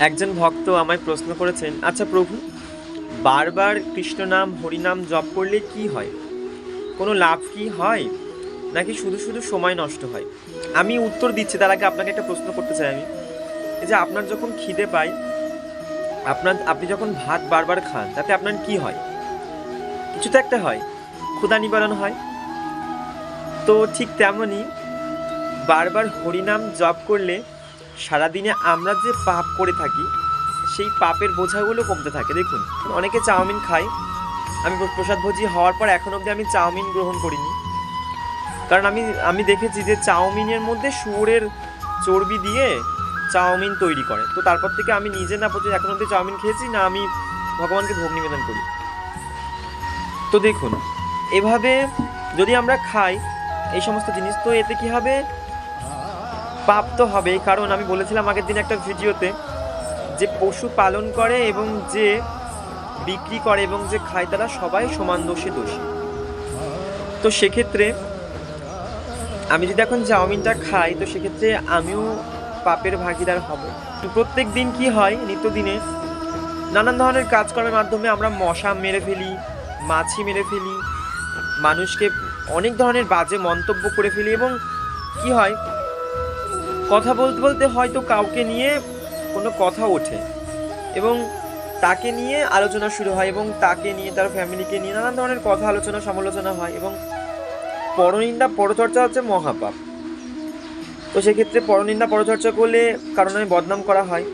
একজন ভক্ত আমায় প্রশ্ন করেছেন আচ্ছা প্রভু, বারবার কৃষ্ণ নাম হরিনাম জপ করলে কি হয়? কোনো লাভ কি হয়? নাকি শুধু শুধু সময় নষ্ট হয়? আমি উত্তর দিচ্ছি, তার আগে আপনাকে একটা প্রশ্ন করতে চাই আমি। যে আপনার যখন খিদে পায়, আপনার, আপনি যখন ভাত বারবার খান, তাতে আপনার কি হয়? কিছু তো একটা হয়। ক্ষুধা নিবারণ হয়। তো ঠিক তেমনই বারবার হরিনাম জপ করলে সারাদিনে আমরা যে পাপ করে থাকি, সেই পাপের বোঝাগুলো কমতে থাকে। দেখুন, অনেকে চাউমিন খায়। আমি প্রসাদ ভোজি হওয়ার পর এখন অবধি আমি চাউমিন গ্রহণ করিনি। কারণ আমি আমি দেখেছি যে চাউমিনের মধ্যে শুয়োরের চর্বি দিয়ে চাউমিন তৈরি করে। তো তারপর থেকে আমি নিজে না প্রচুর এখন অবধি চাউমিন খেয়েছি, না আমি ভগবানকে ভোগ নিবেদন করি। তো দেখুন, এভাবে যদি আমরা খাই, এই সমস্ত জিনিস, তো এতে কি হবে? পাপ তো হবেই কারণ আমি বলেছিলাম আগের দিন একটা ভিডিওতে যে পশু পালন করে এবং যে বিক্রি করে এবং যে খায় তারা সবাই সমান দোষে দোষী। তো সেক্ষেত্রে আমি যদি এখন চাউমিনটা খাই, তো সেক্ষেত্রে আমিও পাপের ভাগিদার হব। প্রত্যেক দিন কি হয়, নিত্যদিনে নানান ধরনের কাজকর্মের মাধ্যমে আমরা মশা মেরে ফেলি, মাছি মেরে ফেলি, মানুষকে অনেক ধরনের বাজে মন্তব্য করে ফেলি এবং কি হয় কথা বলতে বলতে হয়তো কাউকে নিয়ে কোনো কথা ওঠে এবং তাকে নিয়ে আলোচনা শুরু হয় এবং তাকে নিয়ে, তার ফ্যামিলিকে নিয়ে নানান ধরনের কথা আলোচনা, সমালোচনা হয় এবং পরনিন্দা পরচর্চা হচ্ছে মহাপাপ। তো সেক্ষেত্রে পরনিন্দা পরচর্চা করলে কারণ আমি বদনাম করা হয়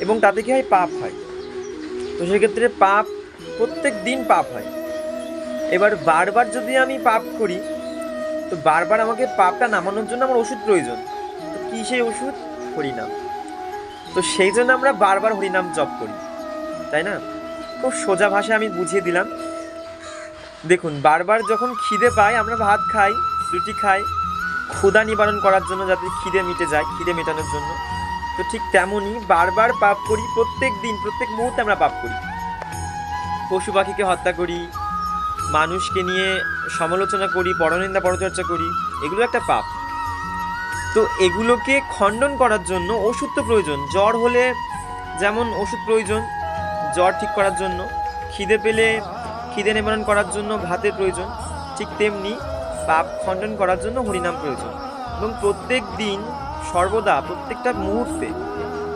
এবং তাতে কি হয়? পাপ হয়। তো সেক্ষেত্রে পাপ, প্রত্যেক দিন পাপ হয়। এবার বারবার যদি আমি পাপ করি, তো বারবার আমাকে পাপটা নামানোর জন্য আমার ওষুধ প্রয়োজন। কী সেই ওষুধ? হরিনাম। তো সেই জন্য আমরা বারবার হরিনাম জপ করি, তাই না? খুব সোজা ভাষায় আমি বুঝিয়ে দিলাম। দেখুন, বারবার যখন খিদে পাই আমরা ভাত খাই, রুটি খাই, ক্ষুধা নিবারণ করার জন্য যাতে খিদে মিটে যায়, খিদে মেটানোর জন্য। তো ঠিক তেমনই বারবার পাপ করি, প্রত্যেক দিন, প্রত্যেক মুহূর্তে আমরা পাপ করি। পশু পাখিকে হত্যা করি, মানুষকে নিয়ে সমালোচনা করি, পরনিন্দা পরচর্চা করি, এগুলো একটা পাপ। তো এগুলোকে খণ্ডন করার জন্য ওষুধ তো প্রয়োজন। জ্বর হলে যেমন ওষুধ প্রয়োজন, জ্বর ঠিক করার জন্য, খিদে পেলে খিদে নিবারণ করার জন্য ভাতের প্রয়োজন, ঠিক তেমনি পাপ খণ্ডন করার জন্য হরিনাম প্রয়োজন। এবং প্রত্যেক দিন সর্বদা প্রত্যেকটা মুহূর্তে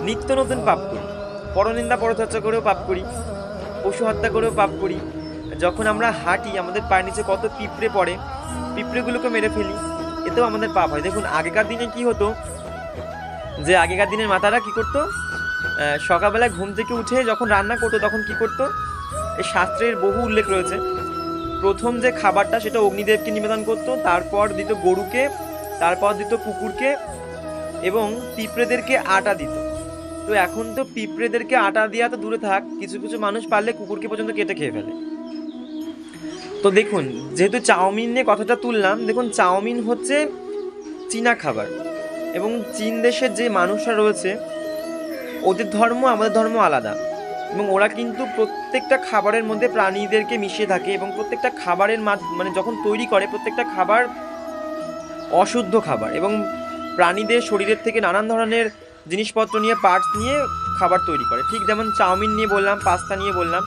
নিত্য নতুন পাপ করি। পরনিন্দা পরচর্চা করেও পাপ করি, পশু হত্যা করেও পাপ করি। যখন আমরা হাঁটি, আমাদের পায়ের নিচে কত পিঁপড়ে পড়ে, পিঁপড়েগুলোকে মেরে ফেলি। এতেও আমাদের পাপ হয়। দেখুন, আগেকার দিনে কি হতো? যে আগেকার দিনের মাতারা কি করতো? সকালবেলায় ঘুম থেকে উঠে যখন রান্না করতো, তখন কি করতো? এই শাস্ত্রের বহু উল্লেখ রয়েছে। প্রথম যে খাবারটা, সেটা অগ্নিদেবকে নিবেদন করতো, তারপর দিত গরুকে, তারপর দিত কুকুরকে, এবং পিঁপড়েদেরকে আটা দিত। তো এখন তো পিঁপড়েদেরকে আটা দেওয়া তো দূরে থাক, কিছু কিছু মানুষ পারলে কুকুরকে পর্যন্ত কেটে খেয়ে ফেলে। তো দেখুন, যেহেতু চাউমিন নিয়ে কথাটা তুললাম, দেখুন, চাউমিন হচ্ছে চীনা খাবার এবং চীন দেশের যে মানুষরা রয়েছে, ওদের ধর্ম, আমাদের ধর্ম আলাদা এবং ওরা কিন্তু প্রত্যেকটা খাবারের মধ্যে প্রাণীদেরকে মিশিয়ে থাকে এবং প্রত্যেকটা খাবারের মানে যখন তৈরি করে, প্রত্যেকটা খাবার অশুদ্ধ খাবার এবং প্রাণীদের শরীরের থেকে নানান ধরনের জিনিসপত্র নিয়ে পার্টস নিয়ে খাবার তৈরি করে। ঠিক যেমন চাউমিন নিয়ে বললাম, পাস্তা নিয়ে বললাম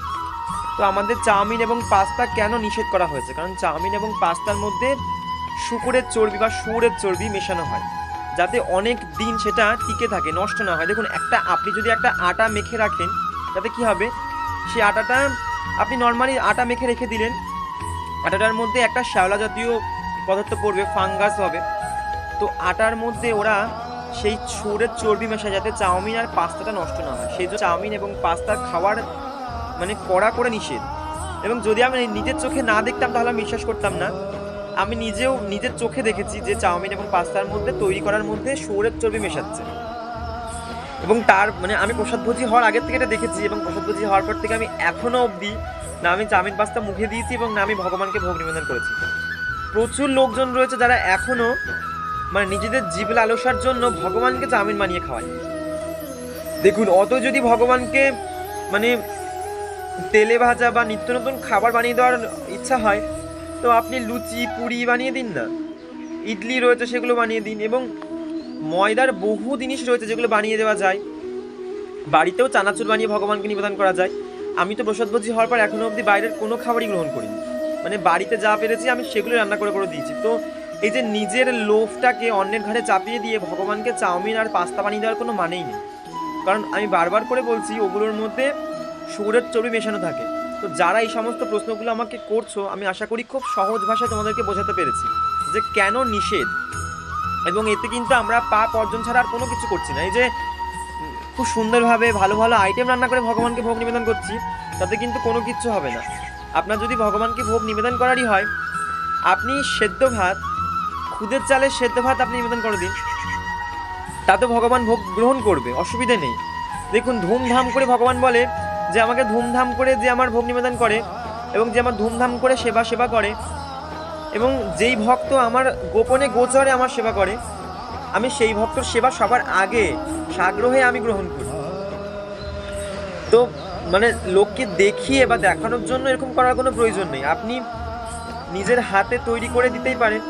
তো আমাদের চাউমিন এবং পাস্তা কেন নিষেধ করা হয়েছে? কারণ চাউমিন এবং পাস্তার মধ্যে শুকুরের চর্বি বা শুয়োরের চর্বি মেশানো হয়, যাতে অনেক দিন সেটা টিকে থাকে, নষ্ট না হয়। দেখুন, একটা আপনি যদি একটা আটা মেখে রাখেন, তাতে কি হবে? সেই আটাটা আপনি নর্মালি আটা মেখে রেখে দিলেন, আটাটার মধ্যে একটা শ্যাওলা জাতীয় পদার্থ পড়বে, ফাঙ্গাস হবে। তো আটার মধ্যে ওরা সেই শুয়োরের চর্বি মেশায়, যাতে চাউমিন আর পাস্তাটা নষ্ট না হয়। সেই জন্য চাউমিন এবং পাস্তা খাওয়ার মানে কড়া করে নিষেধ। এবং যদি আমি নিজের চোখে না দেখতাম, তাহলে আমি বিশ্বাস করতাম না। আমি নিজেও নিজের চোখে দেখেছি যে চাউমিন এবং পাস্তার মধ্যে, তৈরি করার মধ্যে শুয়োরের চর্বি মেশাচ্ছে। এবং তার মানে আমি প্রসাদভোজী হওয়ার আগের থেকে এটা দেখেছি এবং প্রসাদভোজী হওয়ার পর থেকে আমি এখনও অবধি না আমি চাউমিন, পাস্তা মুখে দিয়েছি এবং না আমি ভগবানকে ভোগ নিবেদন করেছি। প্রচুর লোকজন রয়েছে যারা এখনও মানে নিজেদের জীব লালসার জন্য ভগবানকে চাউমিন বানিয়ে খাওয়ায়। দেখুন, অত যদি ভগবানকে মানে তেলে ভাজা বা নিত্য নতুন খাবার বানিয়ে দেওয়ার ইচ্ছা হয়, তো আপনি লুচি, পুরি বানিয়ে দিন না। ইডলি রয়েছে সেগুলো বানিয়ে দিন এবং ময়দার বহু জিনিস রয়েছে যেগুলো বানিয়ে দেওয়া যায়। বাড়িতেও চানাচুর বানিয়ে ভগবানকে নিবেদন করা যায়। আমি তো প্রসাদ প্রসাদভোজী হওয়ার পর এখনও অবধি বাইরের কোনো খাবারই গ্রহণ করিনি। মানে বাড়িতে যা পেরেছি আমি সেগুলো রান্না করে করে দিয়েছি। তো এই যে নিজের লোভটাকে অন্যের ঘাড়ে চাপিয়ে দিয়ে ভগবানকে চাউমিন আর পাস্তা বানিয়ে দেওয়ার কোনো মানেই নেই। কারণ আমি বারবার করে বলছি, ওগুলোর মধ্যে সুরের চর্বি মেশানো থাকে। তো যারা এই সমস্ত প্রশ্নগুলো আমাকে করছ, আমি আশা করি খুব সহজ ভাষায় তোমাদেরকে বোঝাতে পেরেছি যে কেন নিষেধ? এবং এতে কিন্তু আমরা পাপ অর্জন ছাড়া আর কোনো কিছু করছি না। এই যে খুব সুন্দরভাবে ভালো ভালো আইটেম রান্না করে ভগবানকে ভোগ নিবেদন করছি, তাতে কিন্তু কোনো কিছু হবে না। আপনার যদি ভগবানকে ভোগ নিবেদন করারই হয়, আপনি সেদ্ধ ভাত, খুদের চালের সেদ্ধ ভাত আপনি নিবেদন করে দিন। তাতে ভগবান ভোগ গ্রহণ করবে, অসুবিধে নেই। দেখুন, ধুমধাম করে ভগবান বলে যে আমাকে ধুমধাম করে যে আমার ভোগ নিবেদন করে এবং যে আমার ধুমধাম করে সেবা সেবা করে এবং যেই ভক্ত আমার গোপনে গোচরে আমার সেবা করে, আমি সেই ভক্তর সেবা সবার আগে সাগ্রহে আমি গ্রহণ করি। তো মানে লোককে দেখিয়ে বা দেখানোর জন্য এরকম করার কোনো প্রয়োজন নেই। আপনি নিজের হাতে তৈরি করে দিতেই পারেন।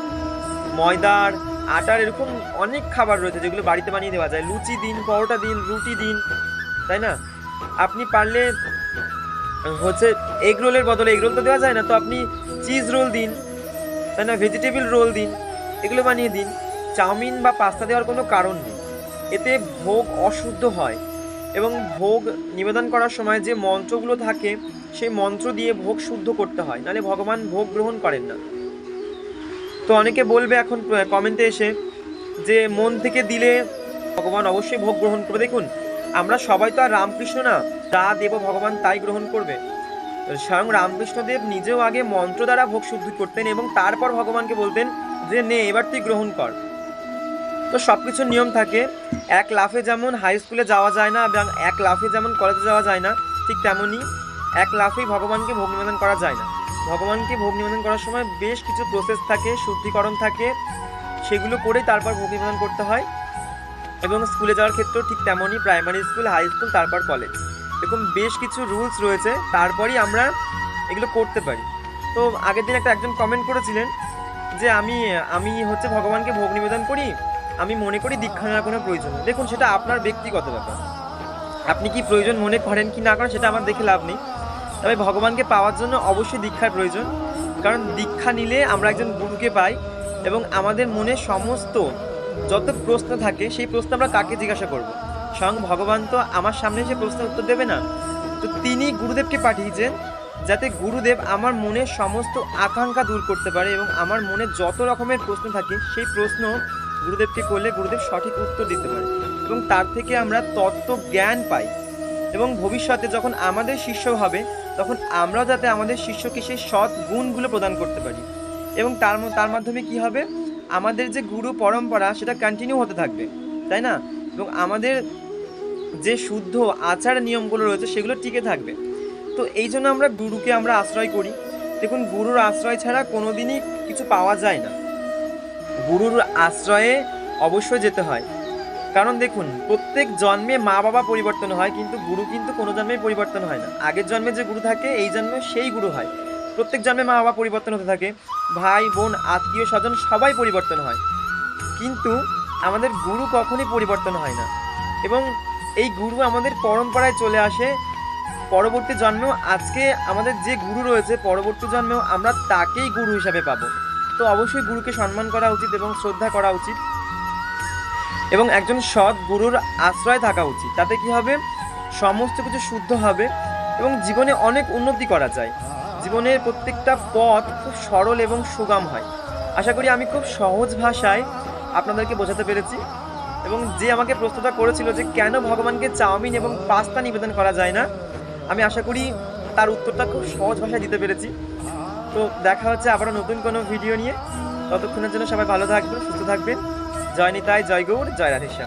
ময়দার, আটার এরকম অনেক খাবার রয়েছে যেগুলো বাড়িতে বানিয়ে দেওয়া যায়। লুচি দিন, পরোটা দিন, রুটি দিন, তাই না? আপনি পারলে, হচ্ছে এগ রোলের বদলে এগ রোল তো দেওয়া যায় না, তো আপনি চিজ রোল দিন, তাই না ভেজিটেবল রোল দিন, এগুলো বানিয়ে দিন। চাউমিন বা পাস্তা দেওয়ার কোনো কারণ নেই। এতে ভোগ অশুদ্ধ হয় এবং ভোগ নিবেদন করার সময় যে মন্ত্রগুলো থাকে, সেই মন্ত্র দিয়ে ভোগ শুদ্ধ করতে হয়, নাহলে ভগবান ভোগ গ্রহণ করেন না। তো অনেকে বলবে এখন কমেন্টে এসে যে মন থেকে দিলে ভগবান অবশ্যই ভোগ গ্রহণ করবে। দেখুন আমরা সবাই তো আর রামকৃষ্ণ না, যা দেব ভগবান তাই গ্রহণ করবে। স্বয়ং রামকৃষ্ণদেব নিজেও আগে মন্ত্র দ্বারা ভোগ শুদ্ধি করতেন এবং তারপর ভগবানকে বলতেন যে, নে, এবার তুই গ্রহণ কর। তো সব কিছুর নিয়ম থাকে। এক লাফে যেমন হাই স্কুলে যাওয়া যায় না, এবং এক লাফে যেমন কলেজে যাওয়া যায় না, ঠিক তেমনই এক লাফেই ভগবানকে ভোগ নিবেদন করা যায় না। ভগবানকে ভোগ নিবেদন করার সময় বেশ কিছু প্রসেস থাকে, শুদ্ধিকরণ থাকে। সেগুলো করেই তারপর ভোগ নিবেদন করতে হয়। এবং স্কুলে যাওয়ার ক্ষেত্রেও ঠিক তেমনই প্রাইমারি স্কুল হাই স্কুল তারপর কলেজ এরকম বেশ কিছু রুলস রয়েছে, তারপরই আমরা এগুলো করতে পারি। তো আগের দিন একটা একজন কমেন্ট করেছিলেন যে, আমি আমি হচ্ছে ভগবানকে ভোগ নিবেদন করি, আমি মনে করি দীক্ষা নেওয়ার কোনো প্রয়োজন দেখুন, সেটা আপনার ব্যক্তিগত ব্যাপার। আপনি কি প্রয়োজন মনে করেন কি না করেন, সেটা আমার দেখে লাভ নেই। তবে ভগবানকে পাওয়ার জন্য অবশ্যই দীক্ষার প্রয়োজন। কারণ দীক্ষা নিলে আমরা একজন গুরুকে পাই এবং আমাদের মনে সমস্ত যত প্রশ্ন থাকে, সেই প্রশ্ন আমরা কাকে জিজ্ঞাসা করব? স্বয়ং ভগবান তো আমার সামনে এসে প্রশ্নের উত্তর দেবে না। তো তিনি গুরুদেবকে পাঠিয়েছেন যাতে গুরুদেব আমার মনের সমস্ত আকাঙ্ক্ষা দূর করতে পারে এবং আমার মনে যত রকমের প্রশ্ন থাকে, সেই প্রশ্ন গুরুদেবকে করলে গুরুদেব সঠিক উত্তর দিতে পারে এবং তার থেকে আমরা তত্ত্ব জ্ঞান পাই। এবং ভবিষ্যতে যখন আমাদের শিষ্য হবে, তখন আমরা যাতে আমাদের শিষ্যকে সেই সৎ গুণগুলো প্রদান করতে পারি। এবং তার তার মাধ্যমে কি হবে? আমাদের যে গুরু পরম্পরা সেটা কন্টিনিউ হতে থাকবে, তাই না? এবং আমাদের যে শুদ্ধ আচার নিয়মগুলো রয়েছে সেগুলো টিকে থাকবে। তো এই জন্য আমরা গুরুকে আমরা আশ্রয় করি। দেখুন, গুরুর আশ্রয় ছাড়া কোনো দিনই কিছু পাওয়া যায় না। গুরুর আশ্রয়ে অবশ্যই যেতে হয়। কারণ দেখুন, প্রত্যেক জন্মে মা বাবা পরিবর্তন হয়, কিন্তু গুরু কিন্তু কোনো জন্মেই পরিবর্তন হয় না। আগের জন্মে যে গুরু থাকে, এই জন্মে সেই গুরু হয়। প্রত্যেক জন্মে মা বাবা পরিবর্তন হতে থাকে, ভাই, বোন, আত্মীয়, স্বজন সবাই পরিবর্তন হয়। কিন্তু আমাদের গুরু কখনই পরিবর্তন হয় না। এবং এই গুরু আমাদের পরম্পরায় চলে আসে। পরবর্তী জন্মেও আজকে আমাদের যে গুরু রয়েছে, পরবর্তী জন্মেও আমরা তাকেই গুরু হিসাবে পাবো। তো অবশ্যই গুরুকে সম্মান করা উচিত এবং শ্রদ্ধা করা উচিত। এবং একজন সৎ গুরুর আশ্রয় থাকা উচিত। তাতে কি হবে? সমস্ত কিছু শুদ্ধ হবে এবং জীবনে অনেক উন্নতি করা যায়। জীবনের প্রত্যেকটা পথ খুব সরল এবং সুগম হয়। আশা করি আমি খুব সহজ ভাষায় আপনাদেরকে বোঝাতে পেরেছি এবং যে আমাকে প্রশ্নটা করেছিল যে কেন ভগবানকে চাউমিন এবং পাস্তা নিবেদন করা যায় না, আমি আশা করি তার উত্তরটা খুব সহজ ভাষায় দিতে পেরেছি। তো দেখা হচ্ছে আবারও নতুন কোনো ভিডিও নিয়ে। ততক্ষণের জন্য সবাই ভালো থাকবেন, সুস্থ থাকবেন। জয় নিতাই, জয় গৌর, জয় রাধেশ্যাম।